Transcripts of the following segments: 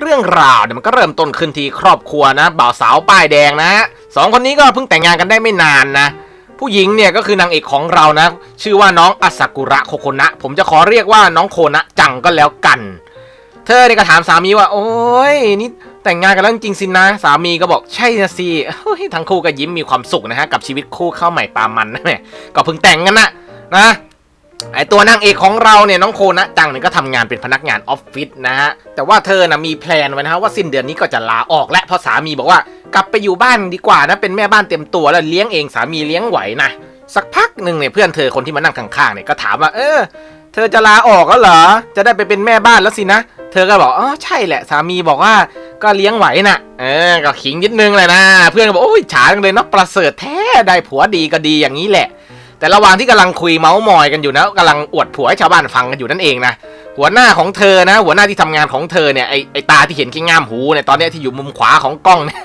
เรื่องราวเนี่ยมันก็เริ่มต้นขึ้นที่ครอบครัวนะบ่าวสาวป้ายแดงนะสองคนนี้ก็เพิ่งแต่งงานกันได้ไม่นานนะ ผู้หญิงเนี่ยก็คือนางเอกของเรานะ ชื่อว่าน้องอาซากุระโคโคนะ ผมจะขอเรียกว่าน้องโคนะจังก็แล้วกัน เธอเนี่ยก็ถามสามีว่า โอ้ยนี่แต่งงานกันแล้วจริงสินะ สามีก็บอกใช่นะสิทั้งคู่ก็ยิ้มมีความสุขนะฮะกับชีวิตคู่เข้าใหม่ปามันนะแม่ก็เพิ่งแต่งกันนะนะ ไอตัวนางเอกของเราเนี่ยน้องโคนะจังเนี่ยก็ทำงานเป็นพนักงานออฟฟิศนะฮะ แต่ว่าเธอนะมีแพลนไว้นะฮะว่าสิ้นเดือนนี้ก็จะลาออกและเพราะสามีบอกว่ากลับไปอยู่บ้านดีกว่านะเป็นแม่บ้านเต็มตัวแล้วเลี้ยงเองสามีเลี้ยงไหวนะสักพักหนึ่งเนี่ยเพื่อนเธอคนที่มานั่งข้างๆเนี่ยก็ถามว่าเออ เธอจะลาออกแล้วเหรอจะได้ไปเป็นแม่บ้านแล้วสินะ เธอก็บอกอ๋อใช่แหละสามีบอกว่าก็เลี้ยงไหวน่ะ เออก็ขิงนิดนึงเลยนะ เพื่อนก็บอกโอ้ยฉาจังเลยเนาะประเสริฐแท้ได้ผัวดีก็ดีอย่างนี้แหละ แต่ระหว่างที่กำลังคุยเมาส์มอยกันอยู่นะกำลังอวดผัวให้ชาวบ้านฟังกันอยู่นั่นเองนะหัวหน้าของเธอนะ หัวหน้าที่ทำงานของเธอเนี่ยไอไอตาที่เห็นแค่ง่ามหูเนี่ยตอนนี้ที่อยู่มุมขวาของกล้องเนี่ย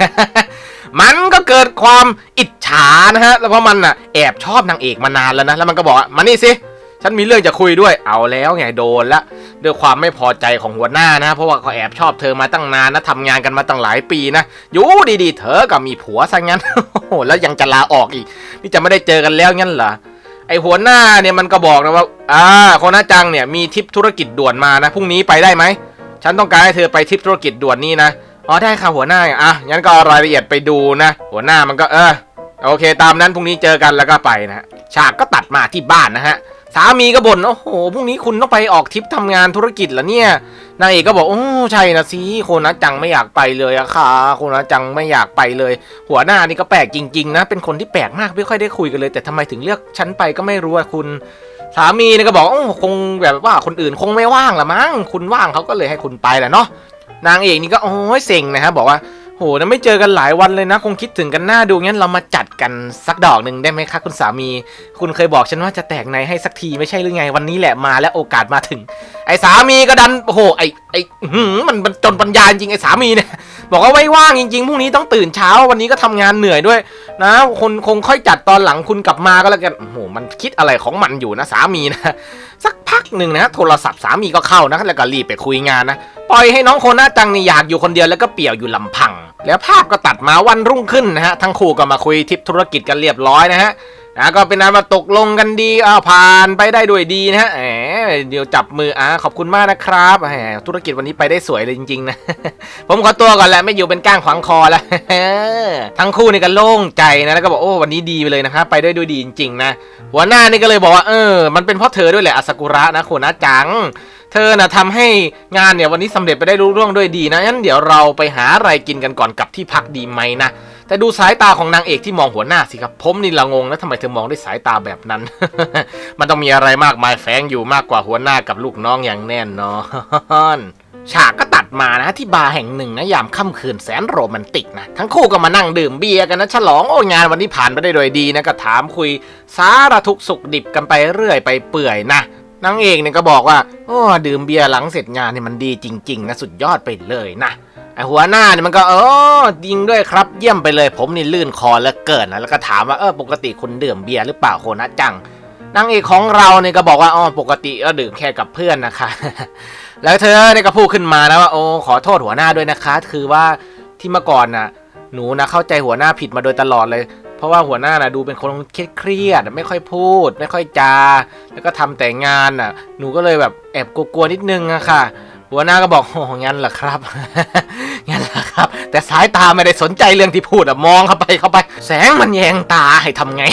มันก็เกิดความอิจฉานะฮะแล้วเพราะมันอะแอบชอบนางเอกมานานแล้วนะแล้วมันก็บอกมานี่สิ ฉันมีเรื่องจะคุยด้วย เอาแล้วไงโดนละ ด้วยความไม่พอใจของหัวหน้านะ เพราะว่าเขาแอบชอบเธอมาตั้งนานนะทำงานกันมาตั้งหลายปีนะอยู่ดีๆ เธอก็มีผัวซะงั้น โอ้โห แล้วยังจะลาออกอีก นี่จะไม่ได้เจอกันแล้วงั้นเหรอ ไอหัวหน้าเนี่ยมันก็บอกนะว่า อ่าโคนาจังเนี่ยมีทริปธุรกิจด่วนมานะ พรุ่งนี้ไปได้ไหม ฉันต้องการให้เธอไปทริปธุรกิจด่วนนี่นะ อ๋อได้ค่ะหัวหน้า อะ งั้นก็รายละเอียดไปดูนะ หัวหน้ามันก็เออ โอเค ตามนั้นพรุ่งนี้เจอกันแล้วก็ไปนะ ฉากก็ตัดมาที่บ้านนะฮะ สามีก็บ่นโอ้โหพรุ่งนี้คุณต้องไปออกทริปทำงานธุรกิจเหรอเนี่ยนางเอกก็บอกโอ้ใช่นะสิโคนะจังไม่อยากไปเลยอะค่ะโคนะจังไม่อยากไปเลย หัวหน้านี่ก็แปลกจริงๆนะเป็นคนที่แปลกมากไม่ค่อยได้คุยกันเลย แต่ทำไมถึงเลือกฉันไปก็ไม่รู้อะคุณสามีนี่ก็บอกโอ้คงแบบว่าคนอื่นคงไม่ว่างละมั้งคุณว่างเขาก็เลยให้คุณไปแหละเนาะนางเอกนี่ก็โอ้ยเซ็งนะฮะบอกว่า โหนะไม่เจอกันหลายวันเลยนะ คงคิดถึงกันหน้าดูงั้นเรามาจัดกันสักดอกหนึ่งได้ไหมคะคุณสามี คุณเคยบอกฉันว่าจะแตกในให้สักทีไม่ใช่หรือไงวันนี้แหละมาแล้วโอกาสมาถึง ไอ้สามีก็ดันโอ้โหไอ้ไอ้หืมมันมันจนปัญญาจริงไอ้สามีเนี่ยบอกว่าไม่ว่างจริงๆพรุ่งนี้ต้องตื่นเช้า วันนี้ก็ทำงานเหนื่อยด้วย นะคนคงค่อยจัดตอนหลังคุณกลับมาก็แล้วกันโอ้โหมันคิดอะไรของมันอยู่นะสามีนะสักพักหนึ่งนะโทรศัพท์สามีก็เข้านะแล้วก็รีบไปคุยงานนะ ปล่อยให้น้องโคน่าจังนี่อยากอยู่คนเดียวแล้วก็เปี่ยวอยู่ลำพัง แล้วภาพก็ตัดมาวันรุ่งขึ้นนะฮะทั้งคู่ก็มาคุยทิปธุรกิจกันเรียบร้อยนะฮะนะก็เป็นอันมาตกลงกันดีอ้าวผ่านไปได้ด้วยดีนะฮะแหมเดี๋ยวจับมืออ่าขอบคุณมากนะครับแหมธุรกิจวันนี้ไปได้สวยเลยจริงๆนะ ผมขอตัวก่อนแหละไม่อยู่เป็นก้างขวางคอแล้ว ทั้งคู่นี่ก็โล่งใจนะแล้วก็บอกโอ้วันนี้ดีไปเลยนะครับไปได้ด้วยดีจริงๆนะหัวหน้านี่ก็เลยบอกว่าเออมันเป็นเพราะเธอด้วยแหละอาซากุระนะโคนะจัง เธอน่ะทำให้งานเนี่ยวันนี้สำเร็จไปได้รุ่ร่วงด้วยดีนะงั้นเดี๋ยวเราไปหาอะไรกินกันก่อนกับที่พักดีไหมนะ แต่ดูสายตาของนางเอกที่มองหัวหน้าสิครับ ผมนี่ละงงนะทำไมเธอมองด้วยสายตาแบบนั้น มันต้องมีอะไรมากมายแฝงอยู่มากกว่าหัวหน้ากับลูกน้องอย่างแน่นอนฉากก็ตัดมานะที่บาร์แห่งหนึ่งนะยามค่ำคืนแสนโรแมนติกนะทั้งคู่ก็มานั่งดื่มเบียร์กันนะฉลองโอ้งานวันนี้ผ่านไปได้โดยดีนะก็ถามคุย สารทุกสุขดิบกันไปเรื่อยไปเปื่อยนะ นางเอกเนี่ยก็บอกว่าโอ้ดื่มเบียร์หลังเสร็จงานเนี่ยมันดีจริง ๆ นะสุดยอดไปเลยนะไอหัวหน้าเนี่ยมันก็เออจริงด้วยครับเยี่ยมไปเลย ผมนี่ลื่นคอเหลือเกินนะแล้วก็ถามว่าเออปกติคุณดื่มเบียร์หรือเปล่าโคนะจังนางเอกของเราเนี่ยก็บอกว่าอ๋อปกติก็ดื่มแค่กับเพื่อนนะคะ แล้วเธอเนี่ยก็พูดขึ้นมานะว่าโอ้ขอโทษหัวหน้าด้วยนะคะ คือว่าที่เมื่อก่อนน่ะหนูนะเข้าใจหัวหน้าผิดมาโดยตลอดเลย ราะว่าหัวหน้านะดูเป็นคนเครียดไม่ค่อยพูด ไม่ค่อยจา แล้วก็ทำแต่งานน่ะ หนูก็เลยแบบแอบกลัวๆนิดนึงอะค่ะ หัวหน้าก็บอกโอ้งั้นเหรอครับ งั้น ครับ แต่สายตาไม่ได้สนใจเรื่องที่พูดอะมองเข้าไปเข้าไป แสงมันแยงตาให้ทำไง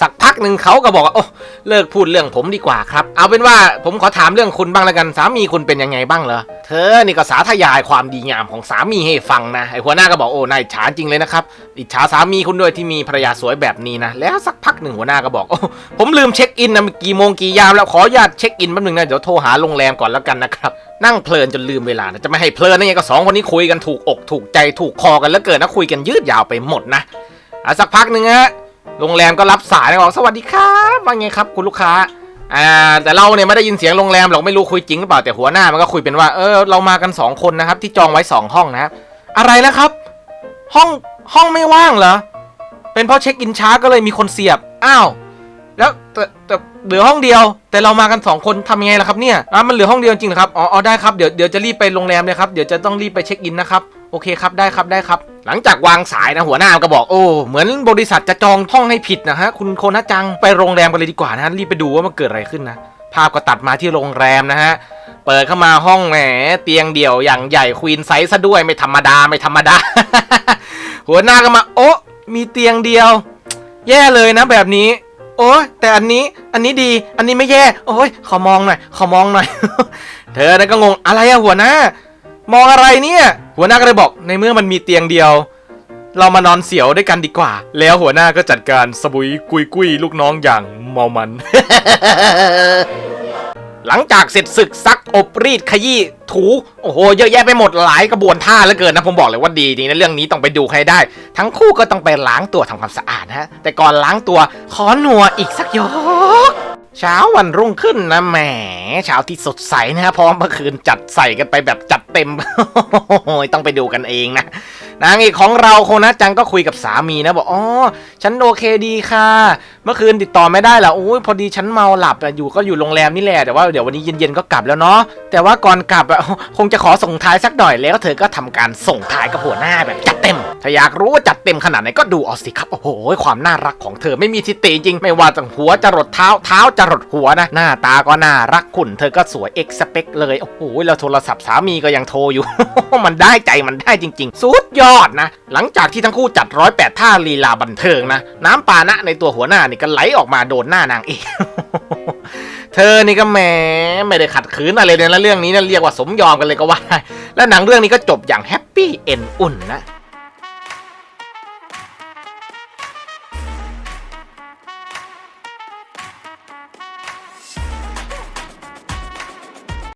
สักพักหนึ่งเขาก็บอกว่าโอ้เลิกพูดเรื่องผมดีกว่าครับ เอาเป็นว่าผมขอถามเรื่องคุณบ้างแล้วกันสามีคุณเป็นยังไงบ้างเหรอเธอนี่ก็สาธยายความดีงามของสามีให้ฟังนะไอหัวหน้าก็บอกโอ้นายฉาจริงเลยนะครับอิจฉาสามีคุณด้วยที่มีภรรยาสวยแบบนี้นะแล้วสักพักหนึ่งหัวหน้าก็บอกโอ้ผมลืมเช็คอินนะกี่โมงกี่ยามแล้วขออนุญาตเช็คอินแป๊บนึงนะเดี๋ยวโทรหาโรงแรมก่อนแล้วกันนะครับ นั่งเพลินจนลืมเวลานะจะไม่ให้เพลินได้ไงก็สองคนนี้คุยกันถูกอกถูกใจถูกคอกันแล้วเกิดนะคุยกันยืดยาวไปหมดนะอะสักพักหนึ่งฮะโรงแรมก็รับสายนะบอกสวัสดีครับว่าไงครับ คุณลูกค้าอ่าแต่เราเนี่ยไม่ได้ยินเสียงโรงแรมหรอกไม่รู้คุยจริงหรือเปล่าแต่หัวหน้ามันก็คุยเป็นว่าเออเรามากันสองคนนะครับ ที่จองไว้สองห้องนะครับอะไรนะครับ ห้องห้องไม่ว่างเหรอเป็นเพราะเช็คอินช้าก็เลยมีคนเสียบอ้าวแล้วแต่แต่ เหลือห้องเดียว แต่เรามากันสองคนทำยังไงล่ะครับเนี่ยอะมันเหลือห้องเดียวจริงเหรอครับอ๋ออ๋อได้ครับเดี๋ยวเดี๋ยวจะรีบไปโรงแรมเลยครับเดี๋ยวจะต้องรีบไปเช็คอินนะครับโอเคครับได้ครับได้ครับ หลังจากวางสายนะหัวหน้าก็บอกโอ้เหมือนบริษัทจะจองห้องให้ผิดนะฮะคุณโคนะจังไปโรงแรมกันเลยดีกว่านะฮะรีบไปดูว่ามันเกิดอะไรขึ้นนะภาพก็ตัดมาที่โรงแรมนะฮะเปิดเข้ามาห้องแหมเตียงเดี่ยวอย่างใหญ่ควีนไซส์ซะด้วยไม่ธรรมดาไม่ธรรมดา หัวหน้าก็มาโอ้มีเตียงเดียว แย่เลยนะแบบนี้ โอ้ยแต่อันนี้อันนี้ดีอันนี้ไม่แย่ โอ้ยขอมองหน่อยขอมองหน่อย เธอนะก็งงอะไรอะหัวหน้า มองอะไรเนี่ย หัวหน้าก็เลยบอกในเมื่อมันมีเตียงเดียว เรามานอนเสียวด้วยกันดีกว่า แล้วหัวหน้าก็จัดการสบุยกุยกุยลูกน้องอย่างเมามัน หลังจากเสร็จศึกซักอบรีดขยี้ถูโอ้โหเยอะแยะไปหมดหลายกระบวนท่าเหลือเกินนะผมบอกเลยว่าดีดีนะเรื่องนี้ต้องไปดูให้ได้ ทั้งคู่ก็ต้องไปล้างตัวทำความสะอาดนะฮะแต่ก่อนล้างตัวขอหนัวอีกสักยกเช้าวันรุ่งขึ้นนะแหมเช้าที่สดใสนะฮะพร้อมเมื่อคืนจัดใส่กันไปแบบจัด เต็มโอ้ยต้องไปดูกันเองนะนางเอกของเราโคนะจังก็คุยกับสามีนะบอกอ๋อฉันโอเคดีค่ะ เมื่อคืนติดต่อไม่ได้เหรอโอ้ยพอดีฉันเมาหลับอยู่ก็อยู่โรงแรมนี่แหละแต่ว่าเดี๋ยววันนี้เย็นๆก็กลับแล้วเนาะแต่ว่าก่อนกลับอะคงจะขอส่งท้ายสักหน่อยแล้วเธอก็ทำการส่งท้ายกับหัวหน้าแบบจัดเต็ม ถ้าอยากรู้ว่าจัดเต็มขนาดไหนก็ดูเอาสิครับโอ้โหความน่ารักของเธอไม่มีทิฏฐิจริง ไม่ว่าจากหัวจะรดเท้าเท้าจะรดหัวนะหน้าตาก็น่ารักขุนเธอก็สวยเอ็กสเปคเลยโอ้โหแล้วโทรศัพท์สามีก็ยังโทรอยู่ มันได้ใจมันได้จริง ๆ สุดยอดนะ หลังจากที่ทั้งคู่จัดร้อยแปดท่าลีลาบันเทิงนะ น้ำปานะในตัวหัวหน้านี่ก็ไหลออกมาโดนหน้านางเอกเธอนี่ก็แหมไม่ได้ขัดขืนอะไรเลยนะเรื่องนี้นะเรียกว่าสมยอมกันเลยก็ว่าได้และหนังเรื่องนี้ก็จบอย่างแฮปปี้เอ็นอุ่นนะ